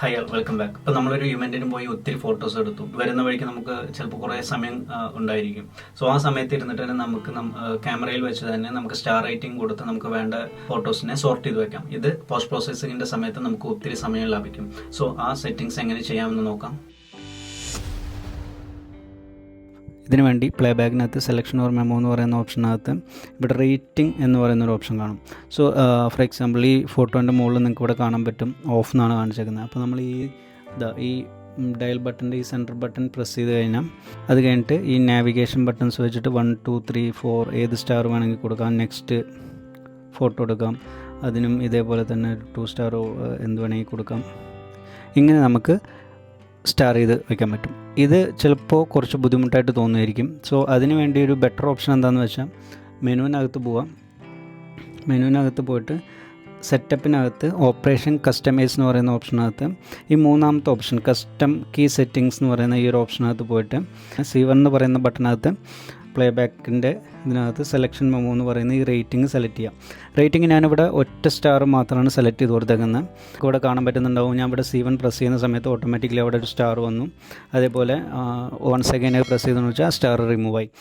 High welcome back ഇപ്പം നമ്മളൊരു ഇവന്റിന് പോയി ഒത്തിരി ഫോട്ടോസ് എടുത്തു. വരുന്ന വഴിക്ക് നമുക്ക് ചിലപ്പോൾ കുറേ സമയം ഉണ്ടായിരിക്കും. സോ ആ സമയത്ത് ഇരുന്നിട്ട് തന്നെ നമുക്ക് ക്യാമറയിൽ വെച്ച് തന്നെ നമുക്ക് സ്റ്റാർ റേറ്റിംഗ് കൊടുത്ത് നമുക്ക് വേണ്ട ഫോട്ടോസിനെ സോർട്ട് ചെയ്ത് വെക്കാം. ഇത് പോസ്റ്റ് പ്രോസസ്സിങ്ങിന്റെ സമയത്ത് നമുക്ക് ഒത്തിരി സമയം ലാഭിക്കും. സോ ആ സെറ്റിംഗ്സ് എങ്ങനെ ചെയ്യാമെന്ന് നോക്കാം. ഇതിനു വേണ്ടി പ്ലേ ബാക്കിനകത്ത് സെലക്ഷൻ ഓർ മെമോ എന്ന് പറയുന്ന ഓപ്ഷനകത്ത് ഇവിടെ റേറ്റിംഗ് എന്ന് പറയുന്ന ഒരു ഓപ്ഷൻ കാണും. സോ ഫോർ എക്സാമ്പിൾ ഈ ഫോട്ടോന്റെ മുകളിൽ നിങ്ങൾക്ക് ഇവിടെ കാണാൻ പറ്റും ഓഫ് എന്നാണ് കാണിച്ചേക്കുന്നത്. അപ്പോൾ നമ്മൾ ഈ ഈ ഡയൽ ബട്ടന്റെ ഈ സെന്റർ ബട്ടൺ പ്രസ് ചെയ്ത് കഴിഞ്ഞാൽ അത് കഴിഞ്ഞിട്ട് ഈ നാവിഗേഷൻ ബട്ടൺസ് വെച്ചിട്ട് വൺ ടു ത്രീ ഫോർ ഏത് സ്റ്റാർ വേണമെങ്കിൽ കൊടുക്കാം. നെക്സ്റ്റ് ഫോട്ടോ എടുക്കാം. അതിനും ഇതേപോലെ തന്നെ ടു സ്റ്റാറോ എന്ത് വേണമെങ്കിൽ കൊടുക്കാം. ഇങ്ങനെ നമുക്ക് സ്റ്റാർ ചെയ്ത് വയ്ക്കാൻ പറ്റും. ഇത് ചിലപ്പോൾ കുറച്ച് ബുദ്ധിമുട്ടായിട്ട് തോന്നുമായിരിക്കും. സോ അതിന് വേണ്ടി ഒരു ബെറ്റർ ഓപ്ഷൻ എന്താണെന്ന് വെച്ചാൽ മെനുവിനകത്ത് പോവാം. മെനുവിനകത്ത് പോയിട്ട് സെറ്റപ്പിനകത്ത് ഓപ്പറേഷൻ കസ്റ്റമൈസ് എന്ന് പറയുന്ന ഓപ്ഷനകത്ത് ഈ മൂന്നാമത്തെ ഓപ്ഷൻ കസ്റ്റം കീ സെറ്റിങ്സ് എന്ന് പറയുന്ന ഈ ഒരു ഓപ്ഷനകത്ത് പോയിട്ട് സി എന്ന് പറയുന്ന ബട്ടണകത്ത് പ്ലേ ബാക്കിന്റെ ഇതിനകത്ത് സെലക്ഷൻ മെമോ എന്ന് പറയുന്ന ഈ റേറ്റിംഗ് സെലക്ട് ചെയ്യാം. റേറ്റിംഗ് ഞാനിവിടെ ഒറ്റ സ്റ്റാർ മാത്രമാണ് സെലക്ട് ചെയ്ത് കൊടുത്തേക്കുന്നത്. ഇവിടെ കാണാൻ പറ്റുന്നുണ്ടാവും ഞാൻ ഇവിടെ സി വൺ പ്രസ് ചെയ്യുന്ന സമയത്ത് ഓട്ടോമാറ്റിക്കലി അവിടെ ഒരു സ്റ്റാർ വന്നു. അതേപോലെ വൺ സെക്കൻഡ് പ്രസ് ചെയ്തെന്ന് വെച്ചാൽ സ്റ്റാർ റിമൂവ് ആയി.